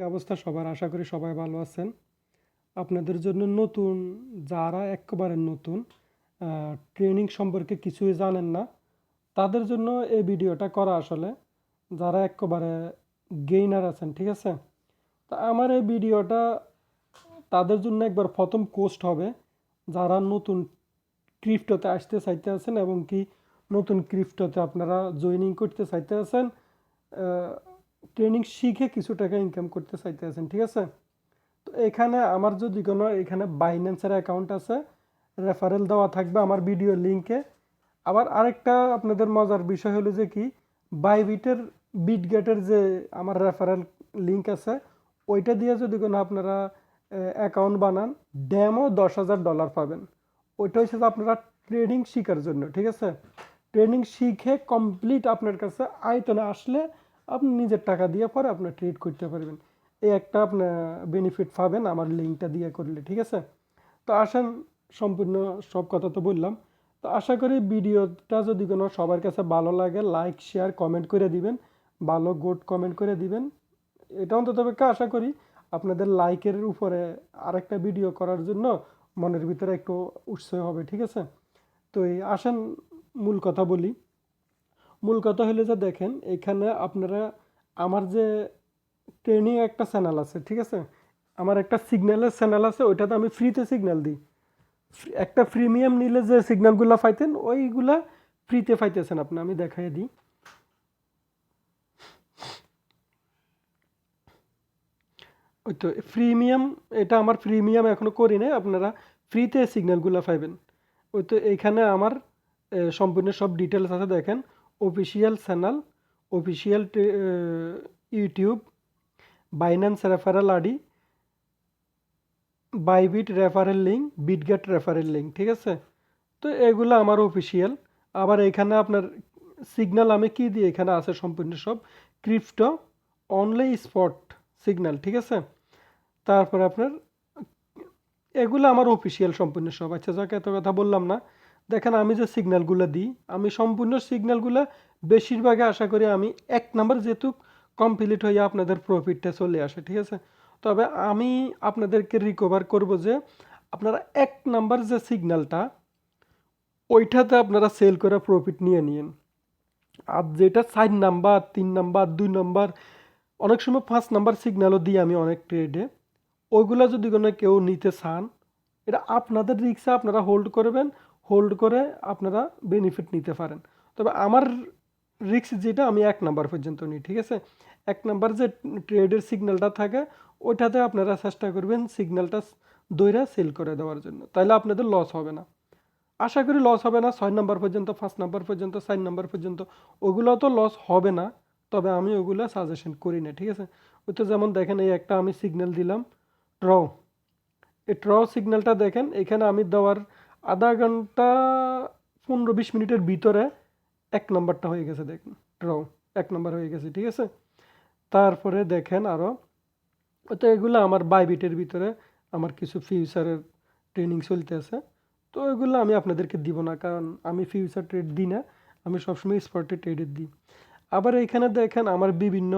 কি অবস্থা সবার? আশা করি সবাই ভালো আছেন। আপনাদের জন্য নতুন, যারা একেবারে নতুন ট্রেনিং সম্পর্কে কিছুই জানেন না, তাদের জন্য এই ভিডিওটা করা আসলে। যারা একেবারে গেইনার আছেন, ঠিক আছে? তা আমার এই ভিডিওটা তাদের জন্য একবার প্রথম কোস্ট হবে। যারা নতুন ক্রিপ্টোতে আসতে চাইতে আছেন এবং কি নতুন ক্রিপ্টোতে আপনারা জয়েনিং করতে চাইতে আছেন ট্রেনিং শিখে কিছু টাকা ইনকাম করতে চাইতে আছেন ঠিক আছে? তো এখানে আমার যদি কোনো, এখানে বাইন্যান্সের অ্যাকাউন্ট আছে রেফারেল দেওয়া থাকবে আমার ভিডিও লিঙ্কে আবার আরেকটা আপনাদের মজার বিষয় হলো যে কি বাইবিটের বিটগেটের যে আমার রেফারেল লিঙ্ক আছে, ওইটা দিয়ে যদি কোনো আপনারা অ্যাকাউন্ট বানান ড্যামও দশ হাজার ডলার পাবেন। ওইটা হচ্ছে আপনারা ট্রেডিং শেখার জন্য, ঠিক আছে? ট্রেনিং শিখে কমপ্লিট আপনার কাছে আয়তনে আসলে আপনি নিজের টাকা দিয়ে পরে আপনার ট্রিট করতে পারবেন। এই একটা আপনার বেনিফিট পাবেন আমার লিঙ্কটা দিয়ে করলে, ঠিক আছে? তো আসেন, সম্পূর্ণ সব কথা তো বললাম। তো আশা করি ভিডিওটা যদি কোনো সবার কাছে ভালো লাগে লাইক শেয়ার কমেন্ট করে দিবেন। ভালো গুড কমেন্ট করে দিবেন। এটা অন্তত পক্ষে আশা করি আপনাদের লাইকের উপরে আরেকটা ভিডিও করার জন্য মনের ভিতরে একটু উৎসাহ হবে, ঠিক আছে? তো এই আসেন, মূল কথা বলি। মূল কথা হলো যে দেখেন, এখানে আপনারা আমার যে ট্রেনিং একটা চ্যানেল আছে, ঠিক আছে? আমার একটা সিগন্যালের চ্যানেল আছে, ওইটাতে আমি ফ্রিতে সিগন্যাল দিই। একটা প্রিমিয়াম নিলে যে সিগন্যালগুলো পাইতেন, ওইগুলা ফ্রিতে পাইতেছেন আপনি, আমি দেখাই দিই। ওই তো প্রিমিয়াম এটা আমার প্রিমিয়াম এখনও করি নাই, আপনারা ফ্রিতে সিগন্যালগুলো পাইবেন। ওই তো এইখানে আমার সম্পূর্ণ সব ডিটেলস আছে, দেখেন। Official channel, official YouTube, Binance referral ID Bybit referral link, Bitget referral link, ঠিক আছে? তো এগুলো আমার অফিসিয়াল। আবার এখানে আপনার সিগন্যাল আমি কি দিই এখানে আছে সম্পূর্ণ সব? ক্রিপ্টো, অনলি স্পট সিগন্যাল, ঠিক আছে? তারপর আপনার, এগুলো আমার অফিসিয়াল সম্পূর্ণ সব। আচ্ছা যাকে, এত কথা বললাম না। দেখেন, আমি যে সিগন্যালগুলো দিই, আমি সম্পূর্ণ সিগন্যালগুলো বেশিরভাগে আশা করি আমি এক নাম্বার যেহেতু কমপ্লিট হয়ে আপনাদের প্রফিটটা চলে আসে, ঠিক আছে? তবে আমি আপনাদেরকে রিকভার করব যে আপনারা এক নাম্বার যে সিগন্যালটা ওইটাতে আপনারা সেল করে প্রফিট নিয়ে নিন আর যেটা চার নাম্বার তিন নাম্বার দুই নাম্বার অনেক সময় পাঁচ নাম্বার সিগন্যালও দিই আমি অনেক ট্রেডে ওইগুলো যদি কোনো কেউ নিতে চান, এটা আপনাদের রিক্সে আপনারা হোল্ড করবেন। হোল্ড করে আপনারা বেনিফিট নিতে পারেন। তবে আমার রিক্স যেটা, আমি এক নাম্বার পর্যন্ত নিই, ঠিক আছে? এক নাম্বার যে ট্রেডের সিগন্যালটা থাকে, ওইটাতে আপনারা চেষ্টা করবেন সিগন্যালটা দইরা সেল করে দেওয়ার জন্য। তাহলে আপনাদের লস হবে না। আশা করি লস হবে না, ছয় নাম্বার পর্যন্ত, পাঁচ নাম্বার পর্যন্ত, চার নাম্বার পর্যন্ত, ওগুলো তো লস হবে না, তবে আমি ওগুলো সাজেশন করি না, ঠিক আছে? ওই তো যেমন দেখেন, এই একটা আমি সিগন্যাল দিলাম ট্র এই ট্র সিগন্যালটা দেখেন, এখানে আমি দেওয়ার আধা ঘণ্টা পনেরো বিশ মিনিটের ভিতরে এক নম্বরটা হয়ে গেছে, দেখুন। ট্র এক নম্বর হয়ে গেছে, ঠিক আছে? তারপরে দেখেন আরও তো এগুলো আমার বাইবিটের ভিতরে আমার কিছু ফিউচারের ট্রেনিং চলতে আছে তো এগুলো আমি আপনাদেরকে দিব না, কারণ আমি ফিউচার ট্রেড দিই না, আমি সবসময় স্পটে ট্রেডের দিই। আবার এখানে দেখেন আমার বিভিন্ন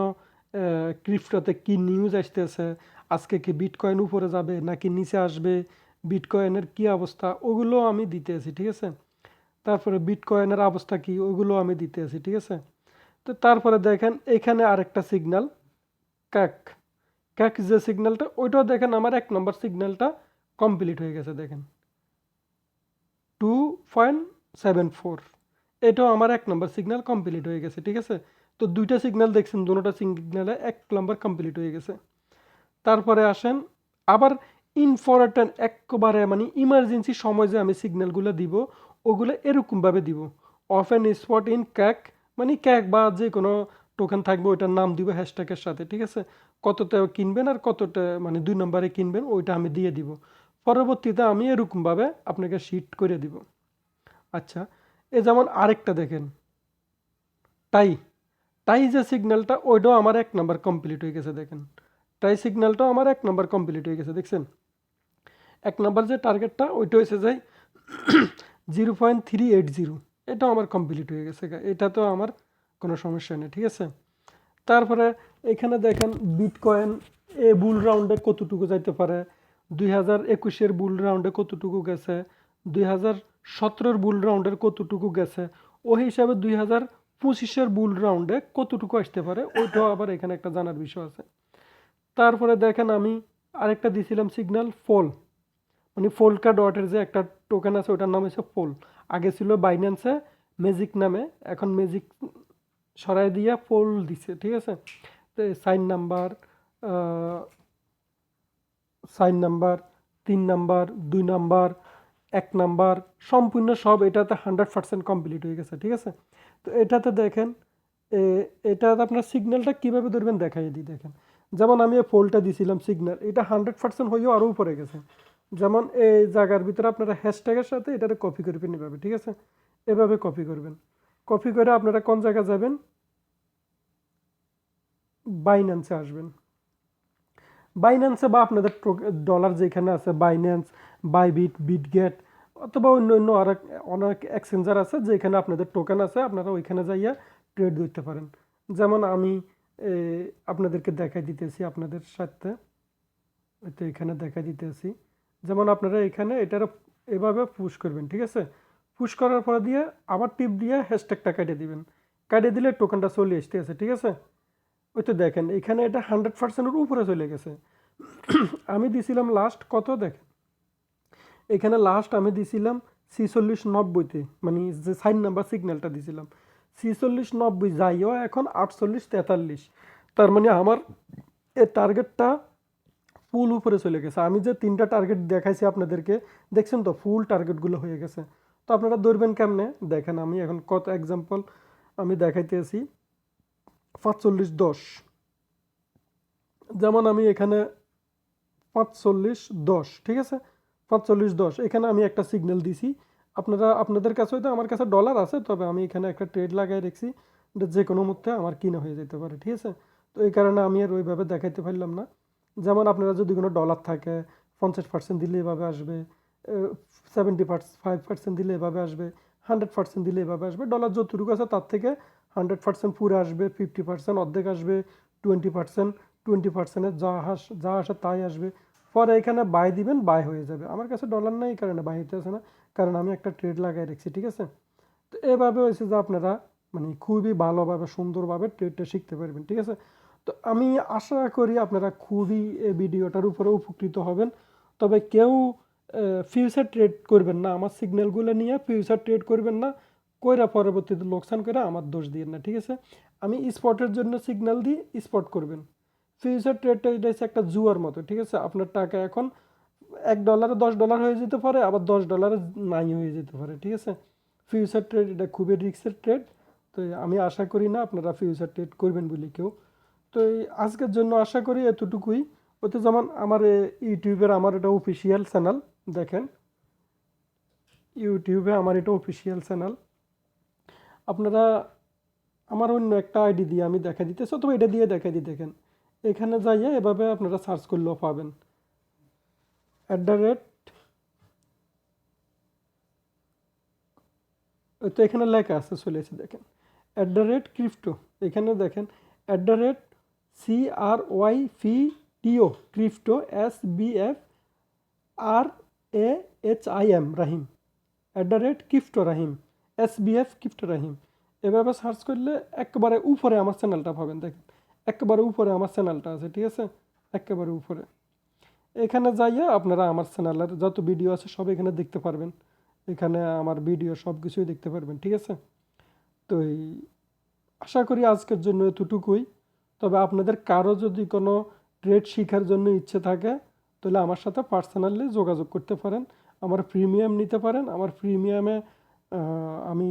ক্রিপ্টোতে কি নিউজ আসতেছে, আজকে কি বিটকয়েন উপরে যাবে নাকি নিচে আসবে বিটকয়েনের কি অবস্থা, ওগুলো আমি দিতে আছি, ঠিক আছে? তারপরে বিটকয়েনের অবস্থা কি, ওগুলো আমি দিতে আছি, ঠিক আছে? তো তারপরে দেখেন, এখানে আরেকটা সিগনাল ক্যাক ক্যাক যে সিগন্যালটা ওইটাও দেখেন আমার এক নম্বর সিগন্যালটা কমপ্লিট হয়ে গেছে, দেখেন। টু পয়েন্ট সেভেন ফোর এটাও আমার এক নম্বর সিগন্যাল কমপ্লিট হয়ে গেছে, ঠিক আছে? তো দুইটা সিগন্যাল দেখছেন দুটোটা সিগন্যালে এক নম্বর কমপ্লিট হয়ে গেছে। তারপরে আসেন, আবার ইম্পর্টেন্ট একবারে মানে ইমার্জেন্সি সময় যে আমি সিগন্যালগুলো দিব, ওগুলো এরকমভাবে দিব। অফ অ্যান স্পট ইন ক্যাক মানে ক্যাক বা যে কোনো টোকেন থাকবে, ওইটার নাম দিব হ্যাশট্যাগের সাথে, ঠিক আছে? কতটা কিনবেন আর কতটা মানে দুই নম্বরে কিনবেন, ওইটা আমি দিয়ে দিব। পরবর্তীতে আমি এরকমভাবে আপনাকে শিট করে দিব। আচ্ছা এ যেমন আরেকটা দেখেন। টাই টাই যে সিগন্যালটা ওইটাও আমার এক নাম্বার কমপ্লিট হয়ে গেছে, দেখেন। টাই সিগন্যালটাও আমার এক নাম্বার কমপ্লিট হয়ে গেছে, দেখছেন? এক নাম্বার যে টার্গেটটা ওইটা হয়েছে যাই zero point three eight zero এটাও আমার কমপ্লিট হয়ে গেছে। এটা তো আমার কোনো সমস্যা নেই, ঠিক আছে? তারপরে এখানে দেখেন বিটকয়েন এ বুল রাউন্ডে কতটুকু যাইতে পারে? দুই হাজার একুশের বুল রাউন্ডে কতটুকু গেছে? দুই হাজার সতেরোর বুল রাউন্ডের কতটুকু গেছে? ওই হিসাবে দুই হাজার পঁচিশের বুল রাউন্ডে কতটুকু আসতে পারে? ওইটাও আবার এখানে একটা জানার বিষয় আছে। তারপরে দেখেন আমি আরেকটা দিছিলাম সিগন্যাল ফল মানে ফোলকা ডটের যে একটা টোকেন আছে, ওটার নাম হচ্ছে ফোল। আগে ছিল বাইন্যান্সে ম্যাজিক নামে, এখন ম্যাজিক সরাই দিয়ে ফোল দিছে, ঠিক আছে? তো সাইন নাম্বার সাইন নাম্বার তিন নাম্বার দুই নাম্বার এক নাম্বার সম্পূর্ণ সব এটাতে হান্ড্রেড পার্সেন্ট কমপ্লিট হয়ে গেছে, ঠিক আছে? তো এটাতে দেখেন এটাতে আপনার সিগন্যালটা কীভাবে ধরবেন, দেখাই দিই, দেখেন। যেমন আমি ফোলটা দিছিলাম সিগন্যাল এটা হান্ড্রেড পার্সেন্ট হয়েও আরও উপরে গেছে। যেমন এই জায়গার ভিতরে আপনারা হ্যাশট্যাগের সাথে এটাতে কপি করবেন এভাবে ঠিক আছে? এভাবে কপি করবেন। কপি করে আপনারা কোন জায়গায় যাবেন? বাইন্যান্সে আসবেন। বাইন্যান্সে বা আপনাদের ডলার যেখানে আছে বাইন্যান্স বাইবিট বিটগেট অথবা অন্য অন্য আর অনেক এক্সচেঞ্জার আছে যেখানে আপনাদের টোকেন আছে, আপনারা ওইখানে যাইয়া ট্রেড দিতে পারেন। যেমন আমি আপনাদেরকে দেখাই দিতেছি আপনাদের সাথে। এখানে দেখাই দিতেছি। যেমন আপনারা এখানে এটার এভাবে পুশ করবেন, ঠিক আছে? পুশ করার পরে দিয়ে আবার টিপ দিয়ে হ্যাশট্যাগটা কেটে দিবেন। কেটে দিলে টোকেনটা চলে আসতে আছে, ঠিক আছে? ওই তো দেখেন, এখানে এটা হান্ড্রেড পার্সেন্টের উপরে চলে গেছে। আমি দিছিলাম লাস্ট কত দেখেন? এখানে লাস্ট আমি দিছিলাম ছিচল্লিশ নব্বইতে মানে যে সাইন নাম্বার সিগন্যালটা দিছিলাম। ছিচল্লিশ নব্বই যাইও, এখন আটচল্লিশ তেতাল্লিশ। তার মানে আমার এ টার্গেটটা ফুল উপরে চলে গেছে। আমি যে তিনটা টার্গেট দেখাইছি আপনাদেরকে, দেখছেন তো ফুল টার্গেটগুলো হয়ে গেছে। তো আপনারা ধরবেন কেমনে? দেখেন আমি এখন কত এক্সাম্পল আমি দেখাইতেছি পাঁচচল্লিশ দশ। যেমন আমি এখানে পাঁচচল্লিশ দশ, ঠিক আছে? পাঁচচল্লিশ দশ, এখানে আমি একটা সিগন্যাল দিছি। আপনারা, আপনাদের কাছে হয়তো আমার কাছে ডলার আছে, তবে আমি এখানে একটা ট্রেড লাগাই রেখেছি যে কোনো মুহূর্তে আমার কিনা হয়ে যেতে পারে, ঠিক আছে? তো এই কারণে আমি আর ওইভাবে দেখাইতে পারলাম না। যেমন আপনারা যদি কোনো ডলার থাকে, পঞ্চাশ পার্সেন্ট দিলে এভাবে আসবে সেভেন্টি ফাইভ পার্সেন্ট দিলে এভাবে আসবে হান্ড্রেড পার্সেন্ট দিলে এভাবে আসবে ডলার যতটুকু আছে তার থেকে হান্ড্রেড পার্সেন্ট পুরো আসবে ফিফটি পার্সেন্ট অর্ধেক আসবে টোয়েন্টি পার্সেন্ট টোয়েন্টি পার্সেন্টের যা হাস, যা আসে তাই আসবে। পরে এখানে বাই দিবেন বাই হয়ে যাবে। আমার কাছে ডলার নাই কারণে বাই হইতেছে না, কারণ আমি একটা ট্রেড লাগাই রেখেছি, ঠিক আছে? তো এভাবে হয়েছে যে আপনারা মানে খুবই ভালোভাবে, সুন্দরভাবে ট্রেডটা শিখতে পারবেন, ঠিক আছে? তো আমি আশা করি আপনারা খুবই এই ভিডিওটার উপরে উপকৃত হবেন। তবে কেউ ফিউচার ট্রেড করবেন না। আমার সিগন্যালগুলো নিয়ে ফিউচার ট্রেড করবেন না। কইরা পরবর্তীতে লোকসান করে আমার দোষ দিয়ে না, ঠিক আছে? আমি স্পটের জন্য সিগন্যাল দিই স্পট করবেন। ফিউচার ট্রেডটা এটা হচ্ছে একটা জুয়ার মতো, ঠিক আছে? আপনার টাকা এখন এক ডলারে দশ ডলার হয়ে যেতে পারে, আবার দশ ডলারে নাই হয়ে যেতে পারে, ঠিক আছে? ফিউচার ট্রেড এটা খুবই রিস্কের ট্রেড তো আমি আশা করি না আপনারা ফিউচার ট্রেড করবেন বলে কেউ। তো এই আজকের জন্য আশা করি এতটুকুই। ওতে যেমন আমার ইউটিউবের আমার এটা অফিসিয়াল চ্যানেল দেখেন। ইউটিউবে আমার এটা অফিসিয়াল চ্যানেল আপনারা আমার অন্য একটা আইডি দিয়ে আমি দেখা দিতেছি, অথবা এটা দিয়ে দেখা দিই, দেখেন। এখানে যাইয়ে এভাবে আপনারা সার্চ করলেও পাবেন। অ্যাট দ্য রেট তো এখানে লেখা আছে, চলে এসে দেখেন। অ্যাট দ্য রেট ক্রিপ্টো এখানে দেখেন। At the rate C R Y P T O crypto S B F R A H I M Rahim at the rate crypto Rahim S B F crypto Rahim এভাবে search করলে একেবারে উপরে আমার চ্যানেলটা পাবেন, দেখেন। একেবারে উপরে আমার চ্যানেলটা আছে, ঠিক আছে? একেবারে উপরে। এখানে যাইয়া আপনারা আমার চ্যানেলের যত ভিডিও আছে সব এখানে দেখতে পারবেন। এখানে আমার ভিডিও সব কিছুই দেখতে পারবেন, ঠিক আছে? তো এই, আশা করি আজকের জন্য এতটুকুই। তবে আপনাদের কারও যদি কোনো ট্রেড শেখার জন্য ইচ্ছে থাকে, তাহলে আমার সাথে পার্সোনালি যোগাযোগ করতে পারেন। আমার প্রিমিয়াম নিতে পারেন। আমার প্রিমিয়ামে আমি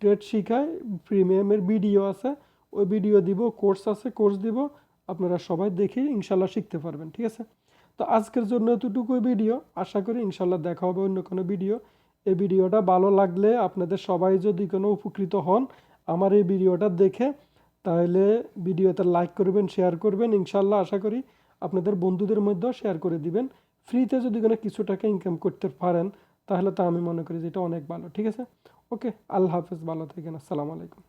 ট্রেড শিখাই। প্রিমিয়ামের ভিডিও আছে। ওই ভিডিও দিব কোর্স আছে কোর্স দিব। আপনারা সবাই দেখে ইনশাল্লাহ শিখতে পারবেন, ঠিক আছে? তো আজকের জন্য এতটুকুই ভিডিও আশা করি ইনশাল্লাহ দেখা হবে অন্য কোনো ভিডিও এই ভিডিওটা ভালো লাগলে আপনাদের সবাই যদি কোনো উপকৃত হন, আমার এই ভিডিওটা দেখে তাহলে ভিডিওতে লাইক করবেন শেয়ার করবেন, ইনশাল্লাহ আশা করি আপনাদের বন্ধুদের মধ্যেও শেয়ার করে দিবেন। ফ্রিতে যদি কোনো কিছু টাকা ইনকাম করতে পারেন, তাহলে তা আমি মনে করি যে এটা অনেক ভালো, ঠিক আছে? ওকে আল্লাহ হাফেজ, ভালো থাকেন, আসসালামু আলাইকুম।